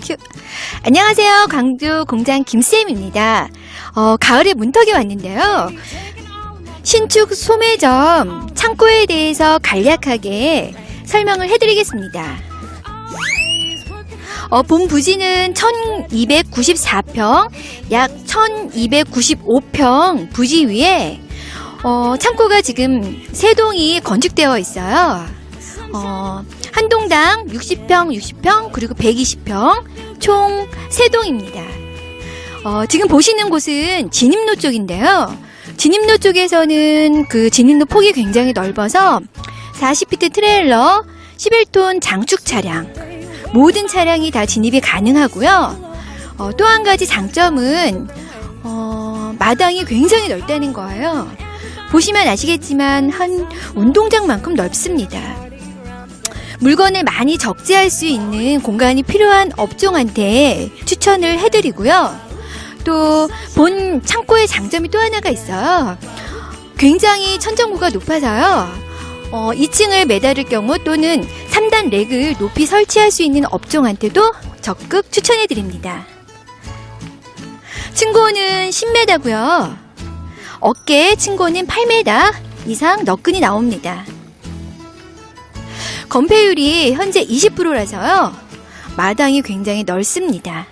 큐. 안녕하세요. 광주 공장 김쌤입니다. 어, 가을에 문턱에 왔는데요. 신축 소매점 창고에 대해서 간략하게 설명을 해드리겠습니다. 어, 본 부지는 1294평, 약 1295평 부지 위에 어, 창고가 지금 세 동이 건축되어 있어요. 어, 한 동당 60평, 60평, 그리고 120평, 총 세동입니다 어, 지금 보시는 곳은 진입로 쪽인데요. 진입로 쪽에서는 그 진입로 폭이 굉장히 넓어서 40피트 트레일러, 11톤 장축 차량, 모든 차량이 다 진입이 가능하고요. 어, 또 한 가지 장점은 어, 마당이 굉장히 넓다는 거예요. 보시면 아시겠지만 한 운동장만큼 넓습니다. 물건을 많이 적재할 수 있는 공간이 필요한 업종한테 추천을 해드리고요. 또 본 창고의 장점이 또 하나가 있어요. 굉장히 천정고가 높아서요. 어, 2층을 매달을 경우 또는 3단 렉을 높이 설치할 수 있는 업종한테도 적극 추천해 드립니다. 층고는 10m고요. 어깨 층고는 8m 이상 너끈이 나옵니다. 건폐율이 현재 20%라서요. 마당이 굉장히 넓습니다.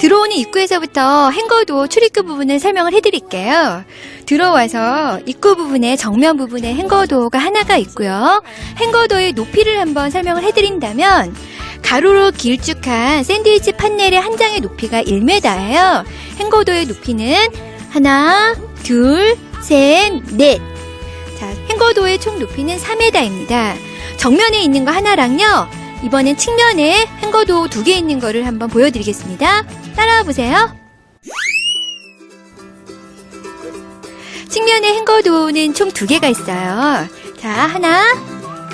들어오는 입구에서부터 행거도 출입구 부분을 설명을 해드릴게요. 들어와서 입구 부분에 정면 부분에 행거도가 하나가 있고요. 행거도의 높이를 한번 설명을 해드린다면 가로로 길쭉한 샌드위치 판넬의 한 장의 높이가 1m예요. 행거도의 높이는 하나, 둘, 셋, 넷. 자, 행거도의 총 높이는 3m입니다. 정면에 있는 거 하나랑요. 이번엔 측면에 행거도 두 개 있는 거를 한번 보여드리겠습니다. 따라와 보세요. 측면에 행거도는 총 두 개가 있어요. 자, 하나,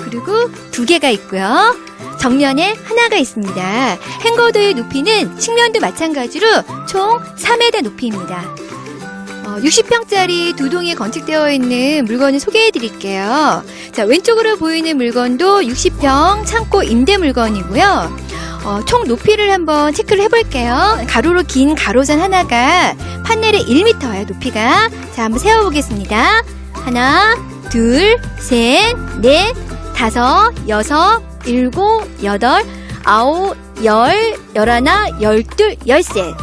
그리고 두 개가 있고요. 정면에 하나가 있습니다. 행거도의 높이는 측면도 마찬가지로 총 3m 높이입니다. 어, 60평짜리 두 동이 건축되어 있는 물건을 소개해 드릴게요. 자, 왼쪽으로 보이는 물건도 60평 창고 임대 물건이고요. 어, 총 높이를 한번 체크를 해볼게요. 가로로 긴 가로선 하나가 판넬의 1m예요, 높이가. 자, 한번 세워보겠습니다. 하나, 둘, 셋, 넷, 다섯, 여섯, 일곱, 여덟, 아홉, 열, 열하나, 열둘, 열셋.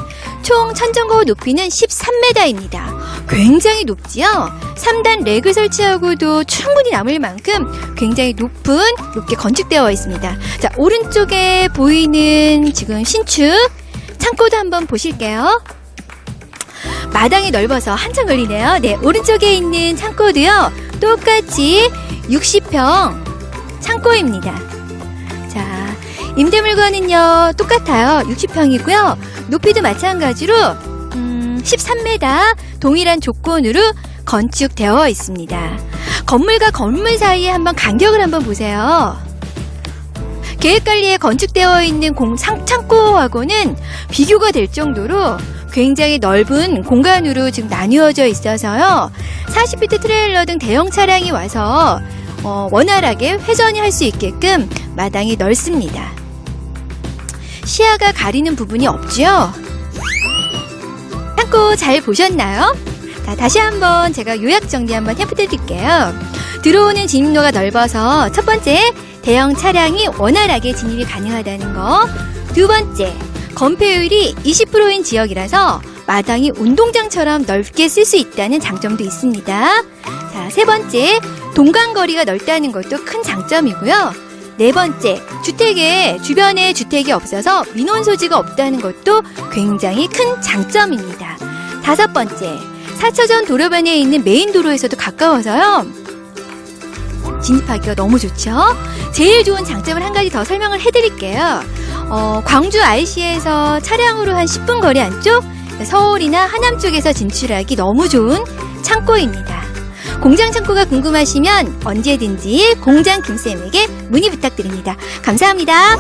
총 천정고 높이는 13m입니다. 굉장히 높지요? 3단 렉을 설치하고도 충분히 남을 만큼 굉장히 높은, 높게 건축되어 있습니다. 자, 오른쪽에 보이는 지금 신축 창고도 한번 보실게요. 마당이 넓어서 한참 걸리네요. 네, 오른쪽에 있는 창고도요. 똑같이 60평 창고입니다. 자, 임대 물건은요. 똑같아요. 60평이고요. 높이도 마찬가지로 음, 13m 동일한 조건으로 건축되어 있습니다. 건물과 건물 사이에 한번 간격을 한번 보세요. 계획관리에 건축되어 있는 공, 상, 창고하고는 비교가 될 정도로 굉장히 넓은 공간으로 지금 나뉘어져 있어서요. 40피트 트레일러 등 대형 차량이 와서 어, 원활하게 회전이 할 수 있게끔 마당이 넓습니다. 시야가 가리는 부분이 없지요? 창고 잘 보셨나요? 자, 다시 한번 제가 요약 정리 한번 해드릴게요. 들어오는 진입로가 넓어서 첫 번째, 대형 차량이 원활하게 진입이 가능하다는 거. 두 번째, 건폐율이 20%인 지역이라서 마당이 운동장처럼 넓게 쓸 수 있다는 장점도 있습니다. 자, 세 번째, 동간거리가 넓다는 것도 큰 장점이고요. 네 번째, 주택에 주변에 주택이 없어서 민원 소지가 없다는 것도 굉장히 큰 장점입니다. 다섯 번째, 4차전 도로변에 있는 메인 도로에서도 가까워서요. 진입하기가 너무 좋죠? 제일 좋은 장점을 한 가지 더 설명을 해드릴게요. 어, 광주 IC에서 차량으로 한 10분 거리 안쪽, 서울이나 하남 쪽에서 진출하기 너무 좋은 창고입니다. 공장 창고가 궁금하시면 언제든지 공장 김쌤에게 문의 부탁드립니다. 감사합니다.